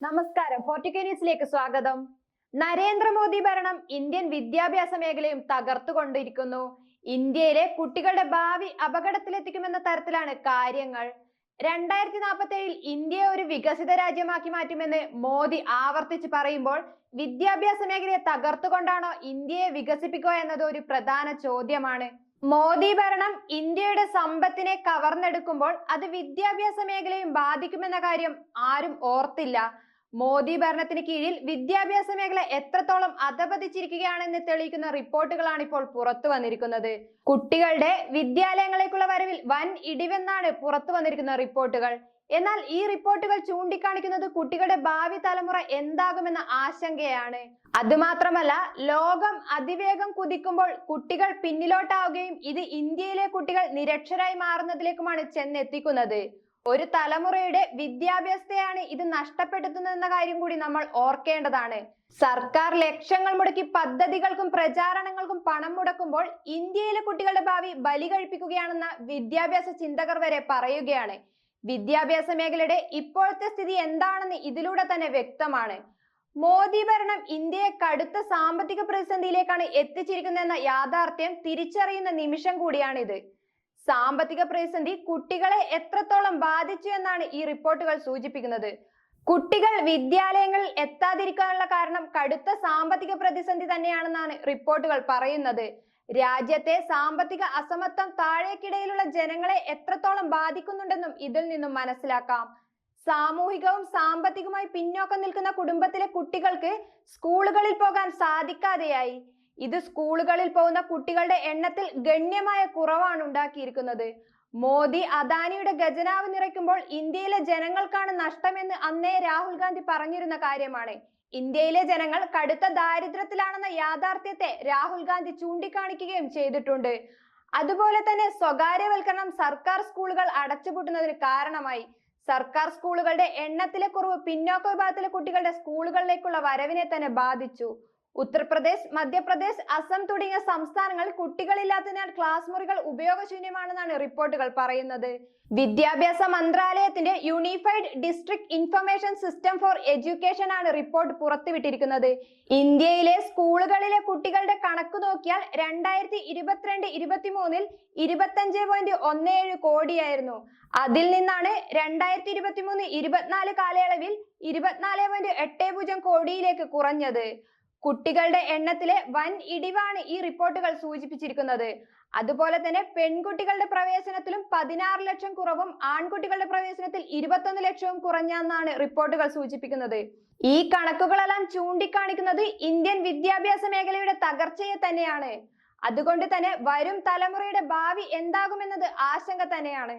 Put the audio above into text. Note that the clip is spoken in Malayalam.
നമസ്കാരം. ഫോർട്ടിക്ക ന്യൂസിലേക്ക് സ്വാഗതം. നരേന്ദ്രമോദി ഭരണം ഇന്ത്യൻ വിദ്യാഭ്യാസ മേഖലയും തകർത്തുകൊണ്ടിരിക്കുന്നു. ഇന്ത്യയിലെ കുട്ടികളുടെ ഭാവി അപകടത്തിലെത്തിക്കുമെന്ന തരത്തിലാണ് കാര്യങ്ങൾ. രണ്ടായിരത്തി നാൽപ്പത്തി ഏഴിൽ ഇന്ത്യയെ ഒരു വികസിത രാജ്യമാക്കി മാറ്റുമെന്ന് മോദി ആവർത്തിച്ച് പറയുമ്പോൾ വിദ്യാഭ്യാസ മേഖലയെ തകർത്തുകൊണ്ടാണോ ഇന്ത്യയെ വികസിപ്പിക്കുക എന്നത് ഒരു പ്രധാന ചോദ്യമാണ്. മോദി ഭരണം ഇന്ത്യയുടെ സമ്പത്തിനെ കവർന്നെടുക്കുമ്പോൾ അത് വിദ്യാഭ്യാസ മേഖലയും ബാധിക്കുമെന്ന കാര്യം ആരും ഓർത്തില്ല. മോദി ഭരണത്തിന് കീഴിൽ വിദ്യാഭ്യാസ മേഖല എത്രത്തോളം അധപതിച്ചിരിക്കുകയാണെന്ന് തെളിയിക്കുന്ന റിപ്പോർട്ടുകളാണ് ഇപ്പോൾ പുറത്തു വന്നിരിക്കുന്നത്. കുട്ടികളുടെ വിദ്യാലയങ്ങളിലേക്കുള്ള വരവിൽ വൻ ഇടിവെന്നാണ് പുറത്തു വന്നിരിക്കുന്ന റിപ്പോർട്ടുകൾ. എന്നാൽ ഈ റിപ്പോർട്ടുകൾ ചൂണ്ടിക്കാണിക്കുന്നത് കുട്ടികളുടെ ഭാവി തലമുറ എന്താകുമെന്ന ആശങ്കയാണ്. അതുമാത്രമല്ല ലോകം അതിവേഗം കുതിക്കുമ്പോൾ കുട്ടികൾ പിന്നിലോട്ടാവുകയും ഇത് ഇന്ത്യയിലെ കുട്ടികൾ നിരക്ഷരായി മാറുന്നതിലേക്കുമാണ് ചെന്നെത്തിക്കുന്നത്. ഒരു തലമുറയുടെ വിദ്യാഭ്യാസത്തെയാണ് ഇത് നഷ്ടപ്പെടുത്തുന്നതെന്ന കാര്യം കൂടി നമ്മൾ ഓർക്കേണ്ടതാണ്. സർക്കാർ ലക്ഷങ്ങൾ മുടക്കി പദ്ധതികൾക്കും പ്രചാരണങ്ങൾക്കും പണം മുടക്കുമ്പോൾ ഇന്ത്യയിലെ കുട്ടികളുടെ ഭാവി ബലി കഴിപ്പിക്കുകയാണെന്ന വിദ്യാഭ്യാസ ചിന്തകർ വരെ പറയുകയാണ്. വിദ്യാഭ്യാസ മേഖലയുടെ ഇപ്പോഴത്തെ സ്ഥിതി എന്താണെന്ന് ഇതിലൂടെ തന്നെ വ്യക്തമാണ്. മോദി ഭരണം ഇന്ത്യയെ കടുത്ത സാമ്പത്തിക പ്രതിസന്ധിയിലേക്കാണ് എത്തിച്ചിരിക്കുന്നതെന്ന യാഥാർത്ഥ്യം തിരിച്ചറിയുന്ന നിമിഷം കൂടിയാണിത്. സാമ്പത്തിക പ്രതിസന്ധി കുട്ടികളെ എത്രത്തോളം ബാധിച്ചു എന്നാണ് ഈ റിപ്പോർട്ടുകൾ സൂചിപ്പിക്കുന്നത്. കുട്ടികൾ വിദ്യാലയങ്ങളിൽ എത്താതിരിക്കാനുള്ള കാരണം കടുത്ത സാമ്പത്തിക പ്രതിസന്ധി തന്നെയാണെന്നാണ് റിപ്പോർട്ടുകൾ പറയുന്നത്. രാജ്യത്തെ സാമ്പത്തിക അസമത്വം താഴേക്കിടയിലുള്ള ജനങ്ങളെ എത്രത്തോളം ബാധിക്കുന്നുണ്ടെന്നും ഇതിൽ നിന്നും മനസ്സിലാക്കാം. സാമൂഹികവും സാമ്പത്തികമായി പിന്നോക്കം നിൽക്കുന്ന കുടുംബത്തിലെ കുട്ടികൾക്ക് സ്കൂളുകളിൽ പോകാൻ സാധിക്കാതെയായി. ഇത് സ്കൂളുകളിൽ പോകുന്ന കുട്ടികളുടെ എണ്ണത്തിൽ ഗണ്യമായ കുറവാണ് ഉണ്ടാക്കിയിരിക്കുന്നത്. മോദി അദാനിയുടെ ഖജനാവ് നിറയ്ക്കുമ്പോൾ ഇന്ത്യയിലെ ജനങ്ങൾക്കാണ് നഷ്ടമെന്ന് അന്നേ രാഹുൽ ഗാന്ധി പറഞ്ഞിരുന്ന കാര്യമാണ്. ഇന്ത്യയിലെ ജനങ്ങൾ കടുത്ത ദാരിദ്ര്യത്തിലാണെന്ന യാഥാർത്ഥ്യത്തെ രാഹുൽ ഗാന്ധി ചൂണ്ടിക്കാണിക്കുകയും ചെയ്തിട്ടുണ്ട്. അതുപോലെ തന്നെ സ്വകാര്യവൽക്കരണം സർക്കാർ സ്കൂളുകൾ അടച്ചുപൂട്ടുന്നതിന് കാരണമായി. സർക്കാർ സ്കൂളുകളുടെ എണ്ണത്തിലെ കുറവ് പിന്നോക്ക വിഭാഗത്തിലെ കുട്ടികളുടെ സ്കൂളുകളിലേക്കുള്ള വരവിനെ തന്നെ ബാധിച്ചു. ഉത്തർപ്രദേശ് മധ്യപ്രദേശ് അസം തുടങ്ങിയ സംസ്ഥാനങ്ങളിൽ കുട്ടികളില്ലാത്തതിനാൽ ക്ലാസ് മുറികൾ ഉപയോഗശൂന്യമാണെന്നാണ് റിപ്പോർട്ടുകൾ പറയുന്നത്. വിദ്യാഭ്യാസ മന്ത്രാലയത്തിന്റെ unified district information system for education ആണ് റിപ്പോർട്ട് പുറത്തുവിട്ടിരിക്കുന്നത്. ഇന്ത്യയിലെ സ്കൂളുകളിലെ കുട്ടികളുടെ കണക്ക് നോക്കിയാൽ രണ്ടായിരത്തി ഇരുപത്തിരണ്ട് ഇരുപത്തിമൂന്നിൽ ഇരുപത്തഞ്ച് പോയിന്റ് ഒന്ന് ഏഴ് കോടിയായിരുന്നു. അതിൽ നിന്നാണ് രണ്ടായിരത്തി ഇരുപത്തിമൂന്ന് ഇരുപത്തിനാല് കാലയളവിൽ ഇരുപത്തിനാല് പോയിന്റ് എട്ട് പൂജ്യം കോടിയിലേക്ക് കുറഞ്ഞത്. കുട്ടികളുടെ എണ്ണത്തിലെ വൻ ഇടിവാണ് ഈ റിപ്പോർട്ടുകൾ സൂചിപ്പിച്ചിരിക്കുന്നത്. അതുപോലെ തന്നെ പെൺകുട്ടികളുടെ പ്രവേശനത്തിലും പതിനാറ് ലക്ഷം കുറവും ആൺകുട്ടികളുടെ പ്രവേശനത്തിൽ ഇരുപത്തൊന്ന് ലക്ഷവും കുറഞ്ഞെന്നാണ് റിപ്പോർട്ടുകൾ സൂചിപ്പിക്കുന്നത്. ഈ കണക്കുകളെല്ലാം ചൂണ്ടിക്കാണിക്കുന്നത് ഇന്ത്യൻ വിദ്യാഭ്യാസ മേഖലയുടെ തകർച്ചയെ തന്നെയാണ്. അതുകൊണ്ട് തന്നെ വരും തലമുറയുടെ ഭാവി എന്താകുമെന്നത് ആശങ്ക തന്നെയാണ്.